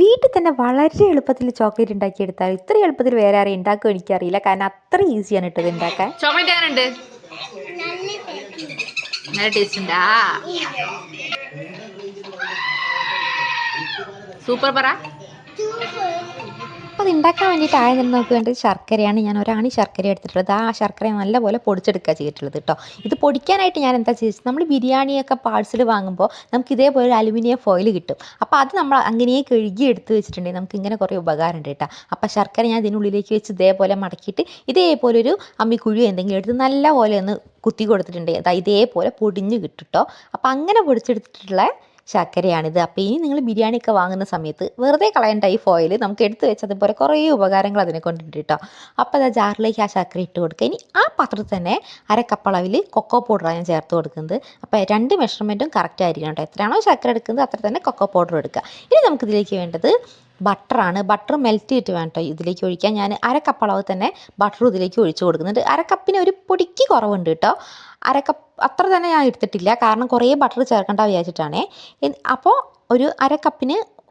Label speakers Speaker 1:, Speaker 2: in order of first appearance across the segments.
Speaker 1: വീട്ടിൽ തന്നെ വളരെ എളുപ്പത്തിൽ ചോക്ലേറ്റ് ഉണ്ടാക്കിയെടുത്താൽ ഇത്ര എളുപ്പത്തിൽ വേറെ ആരെയും ഉണ്ടാക്കുക എനിക്കറിയില്ല. കാരണം അത്ര ഈസിയാണ് ഇട്ടത് ഉണ്ടാക്കാൻ.
Speaker 2: ചോക്ലേറ്റ് നല്ല ടേസ്റ്റ് ഉണ്ടാ? സൂപ്പർ പറ.
Speaker 1: അപ്പോൾ ഉണ്ടാക്കാൻ വേണ്ടിയിട്ട് ആദ്യം നമുക്ക് വേണ്ടത് ശർക്കരയാണ് ഞാൻ ഒരാണി ശർക്കര എടുത്തിട്ടുള്ളത്. ആ ശർക്കര നല്ലപോലെ പൊടിച്ചെടുക്കുക ചെയ്തിട്ടുള്ളത് കേട്ടോ ഇത് പൊടിക്കാനായിട്ട് ഞാൻ എന്താ ചെയ്തത് നമ്മൾ ബിരിയാണിയൊക്കെ പാഴ്സൽ വാങ്ങുമ്പോൾ നമുക്ക് ഇതേപോലെ ഒരു അലുമിനിയം ഫോയിൽ കിട്ടും. അപ്പോൾ അത് നമ്മൾ അങ്ങനെ കഴുകി എടുത്ത് വെച്ചിട്ടുണ്ടെങ്കിൽ നമുക്ക് ഇങ്ങനെ കുറേ ഉപകാരമുണ്ട് കേട്ടോ അപ്പോൾ ശർക്കര ഞാൻ ഇതിനുള്ളിലേക്ക് വെച്ച് ഇതേപോലെ മടക്കിയിട്ട് ഇതേപോലെ ഒരു അമ്മിക്കുഴി എന്തെങ്കിലും എടുത്ത് നല്ല പോലെ ഒന്ന് കുത്തി കൊടുത്തിട്ടുണ്ട്. ഇതേപോലെ പൊടിഞ്ഞ് കിട്ടും കേട്ടോ അപ്പോൾ അങ്ങനെ പൊടിച്ചെടുത്തിട്ടുള്ള ശർക്കരയാണിത്. അപ്പോൾ ഇനി നിങ്ങൾ ബിരിയാണിയൊക്കെ വാങ്ങുന്ന സമയത്ത് വെറുതെ കളയേണ്ട ഈ ഫോയിൽ നമുക്ക് എടുത്ത് വെച്ചതുപോലെ കുറേ ഉപകാരങ്ങൾ അതിനെ കൊണ്ടുണ്ട് കേട്ടോ അപ്പോൾ അത് ജാറിലേക്ക് ആ ശർക്കര ഇട്ട് കൊടുക്കുക. ഇനി ആ പാത്രത്തിൽ തന്നെ അര കപ്പളവിൽ കൊക്കോ പൗഡറാണ് ഞാൻ ചേർത്ത് കൊടുക്കുന്നത്. അപ്പോൾ രണ്ട് മെഷർമെന്റും കറക്റ്റ് ആയിരിക്കണം കേട്ടോ എത്രയാണോ ശർക്കര എടുക്കുന്നത് അത്ര തന്നെ കൊക്കോ പൗഡർ എടുക്കുക. ഇനി നമുക്കിതിലേക്ക് വേണ്ടത് ബട്ടറാണ്. ബട്ടർ മെൽറ്റ് ചെയ്തിട്ട് വേണം കേട്ടോ ഇതിലേക്ക് ഒഴിക്കാൻ. ഞാൻ അര കപ്പ് അളവ് തന്നെ ബട്ടർ ഇതിലേക്ക് ഒഴിച്ച് കൊടുക്കുന്നുണ്ട്. അര ഒരു പൊടിക്ക് കുറവുണ്ട് കേട്ടോ അര കപ്പ് അത്ര തന്നെ ഞാൻ എടുത്തിട്ടില്ല. കാരണം കുറേ ബട്ടർ ചേർക്കേണ്ട വിചാരിച്ചിട്ടാണേ. അപ്പോൾ ഒരു അര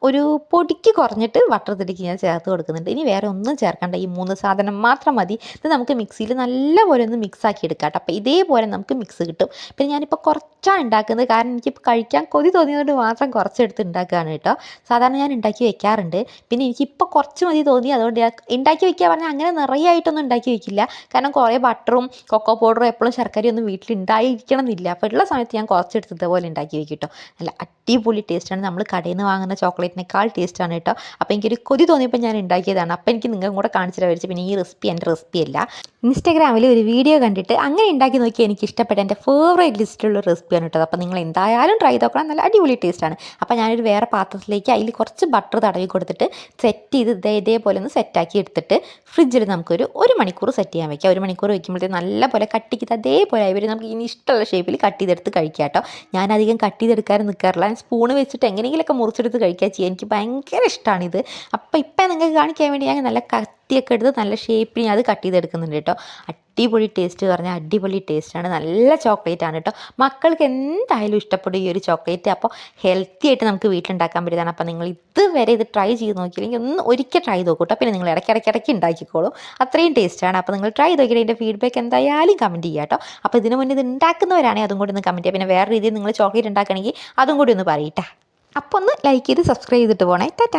Speaker 1: ഒരു പൊടിക്ക് കുറഞ്ഞിട്ട് ബട്ടർ ഇതിലേക്ക് ഞാൻ ചേർത്ത് കൊടുക്കുന്നുണ്ട്. ഇനി വേറെ ഒന്നും ചേർക്കണ്ട. ഈ മൂന്ന് സാധനം മാത്രം മതി. ഇത് നമുക്ക് മിക്സിയിൽ നല്ലപോലെ ഒന്ന് മിക്സ് ആക്കി എടുക്കാം കേട്ടോ. അപ്പോൾ ഇതേപോലെ നമുക്ക് മിക്സ് കിട്ടും. പിന്നെ ഞാനിപ്പോൾ കുറച്ചാണ് ഉണ്ടാക്കുന്നത് കാരണം എനിക്കിപ്പോൾ കഴിക്കാൻ കൊതി തോന്നിയതുകൊണ്ട് മാത്രം കുറച്ചെടുത്ത് ഉണ്ടാക്കുകയാണ് കേട്ടോ. സാധാരണ ഞാൻ ഉണ്ടാക്കി വെക്കാറുണ്ട്. പിന്നെ എനിക്കിപ്പോൾ കുറച്ച് മതി തോന്നി. അതുകൊണ്ട് ഉണ്ടാക്കി വെക്കുക പറഞ്ഞാൽ അങ്ങനെ നിറയെ ആയിട്ടൊന്നും ഉണ്ടാക്കി വെക്കില്ല. കാരണം കുറേ ബട്ടറും കൊക്കോ പൗഡറും എപ്പോഴും ശർക്കരയും ഒന്നും വീട്ടിൽ ഉണ്ടായിരിക്കണം എന്നില്ല അപ്പോൾ ഉള്ള സമയത്ത് ഞാൻ കുറച്ചെടുത്ത് ഇതേപോലെ ഉണ്ടാക്കി വെക്കും കേട്ടോ. നല്ല അടിപൊളി ടേസ്റ്റാണ് നമ്മൾ കടയിൽ നിന്ന് വാങ്ങുന്ന ചോക്ലേറ്റിനേക്കാൾ ടേസ്റ്റാണ് കേട്ടോ. അപ്പോൾ എനിക്കൊരു കൊതി തോന്നിയപ്പോൾ ഞാൻ ഉണ്ടാക്കിയതാണ്. അപ്പോൾ എനിക്ക് നിങ്ങൾക്കും കൂടെ കാണിച്ചു മേടിച്ചു പിന്നെ ഈ റെസിപ്പി എന്റെ റെസിപ്പി അല്ല. ഇൻസ്റ്റാഗ്രാമിൽ ഒരു വീഡിയോ കണ്ടിട്ട് അങ്ങനെ ഉണ്ടാക്കി നോക്കി എനിക്ക് ഇഷ്ടപ്പെട്ട എന്റെ ഫേവറേറ്റ് ലിസ്റ്റിലുള്ള റെസിപ്പിയാണ് കേട്ടോ. അപ്പോൾ നിങ്ങൾ എന്തായാലും ട്രൈ നോക്കണം. നല്ല അടിപൊളി ടേസ്റ്റാണ് അപ്പോൾ ഞാനൊരു വേറെ പാത്രത്തിലേക്ക് അതിൽ കുറച്ച് ബട്ടർ തടവി കൊടുത്തിട്ട് സെറ്റ് ചെയ്ത് ഇതേ ഇതേപോലെ ഒന്ന് സെറ്റാക്കി എടുത്തിട്ട് ഫ്രിഡ്ജിൽ നമുക്കൊരു ഒരു മണിക്കൂർ സെറ്റ് ചെയ്യാൻ വയ്ക്കാം ഒരു മണിക്കൂർ വയ്ക്കുമ്പോഴത്തേക്ക് നല്ലപോലെ കട്ടിക്ക് അതേപോലെ ആയി വരും നമുക്ക് ഇനി ഇഷ്ടമുള്ള ഷേപ്പിൽ കട്ട് ചെയ്തെടുത്ത് കഴിക്കാം കേട്ടോ. ഞാൻ അധികം കട്ട് ചെയ്തെടുക്കാനും നിൽക്കാറില്ല സ്പൂൺ വെച്ചിട്ട് എങ്ങനെയെങ്കിലുമൊക്കെ മുറിച്ചെടുത്ത് കഴിക്കുക എനിക്ക് ഭയങ്കര ഇത് അപ്പോൾ ഇപ്പം നിങ്ങൾക്ക് കാണിക്കാൻ വേണ്ടി ഞാൻ നല്ല കത്തിയൊക്കെ എടുത്ത് നല്ല ഷേപ്പിൽ ഞാൻ അത് കട്ട് ചെയ്തെടുക്കുന്നുണ്ട് കേട്ടോ. അടിപൊളി ടേസ്റ്റ് പറഞ്ഞാൽ അടിപൊളി ടേസ്റ്റാണ് നല്ല ചോക്ലേറ്റ് ആണ് കേട്ടോ. മക്കൾക്ക് എന്തായാലും ഇഷ്ടപ്പെടും ഈ ഒരു ചോക്ലേറ്റ് അപ്പോൾ ഹെൽത്തി ആയിട്ട് നമുക്ക് വീട്ടിലുണ്ടാക്കാൻ പറ്റിയതാണ്. അപ്പോൾ നിങ്ങൾ ഇതുവരെ ഇത് ട്രൈ ചെയ്ത് നോക്കിയില്ലെങ്കിൽ ഒന്ന് ഒരിക്കൽ ട്രൈ നോക്കൂ കേട്ടോ. പിന്നെ നിങ്ങൾ ഇടയ്ക്ക് ഇടയ്ക്ക് ഉണ്ടാക്കിക്കോളൂ. അത്രയും ടേസ്റ്റാണ് അപ്പോൾ നിങ്ങൾ ട്രൈ ചെയ്ത് നോക്കിയിട്ട് അതിന്റെ ഫീഡ്ബാക്ക് എന്തായാലും കമന്റ് ചെയ്യുക കേട്ടോ. അപ്പോൾ ഇതിനു മുന്നേ ഇത് ഉണ്ടാക്കുന്നവരാണെങ്കിൽ അതും കൂടി ഒന്ന് കമന്റ് ചെയ്യുക. പിന്നെ വേറെ രീതിയിൽ നിങ്ങൾ ചോക്ലേറ്റ് ഉണ്ടാക്കണമെങ്കിൽ അതും കൂടി ഒന്ന് പറയട്ടെ അപ്പോൾ ഒന്ന് ലൈക്ക് ചെയ്ത് സബ്സ്ക്രൈബ് ചെയ്തിട്ട് പോകണേ ടാറ്റ.